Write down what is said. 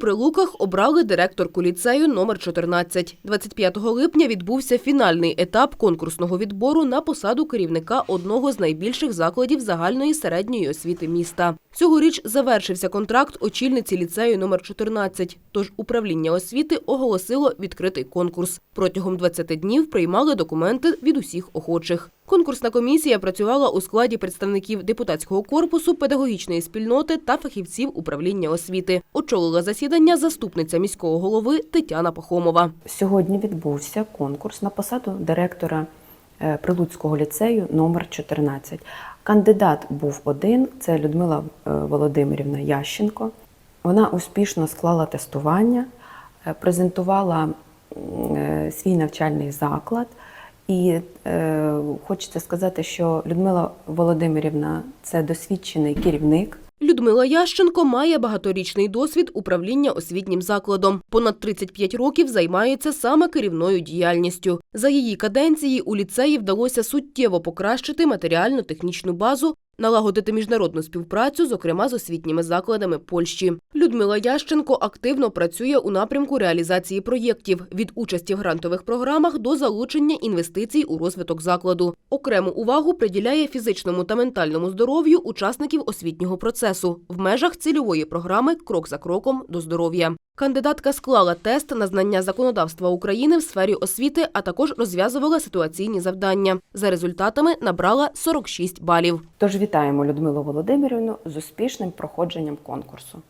Прилуках обрали директорку ліцею номер 14. 25 липня відбувся фінальний етап конкурсного відбору на посаду керівника одного з найбільших закладів загальної середньої освіти міста. Цьогоріч завершився контракт очільниці ліцею номер 14, тож управління освіти оголосило відкритий конкурс. Протягом 20 днів приймали документи від усіх охочих. Конкурсна комісія працювала у складі представників депутатського корпусу, педагогічної спільноти та фахівців управління освіти. Очолила засідання заступниця міського голови Тетяна Пахомова. Сьогодні відбувся конкурс на посаду директора Прилуцького ліцею номер 14. Кандидат був один це Людмила е, Володимирівна Ященко. Вона успішно склала тестування, е, презентувала е, свій навчальний заклад. І е, хочеться сказати, що Людмила Володимирівна це досвідчений керівник, Людмила Ященко має багаторічний досвід управління освітнім закладом. Понад 35 років займається саме керівною діяльністю. За її каденції у ліцеї вдалося суттєво покращити матеріально-технічну базу, налагодити міжнародну співпрацю, зокрема з освітніми закладами Польщі. Людмила Ященко активно працює у напрямку реалізації проєктів від участі в грантових програмах до залучення інвестицій у розвиток закладу. Окрему увагу приділяє фізичному та ментальному здоров'ю учасників освітнього процесу в межах цільової програми Крок за кроком до здоров'я. Кандидатка склала тест на знання законодавства України в сфері освіти, а також розв'язувала ситуаційні завдання. За результатами набрала 46 балів. Тож вітаємо Людмилу Володимирівну з успішним проходженням конкурсу.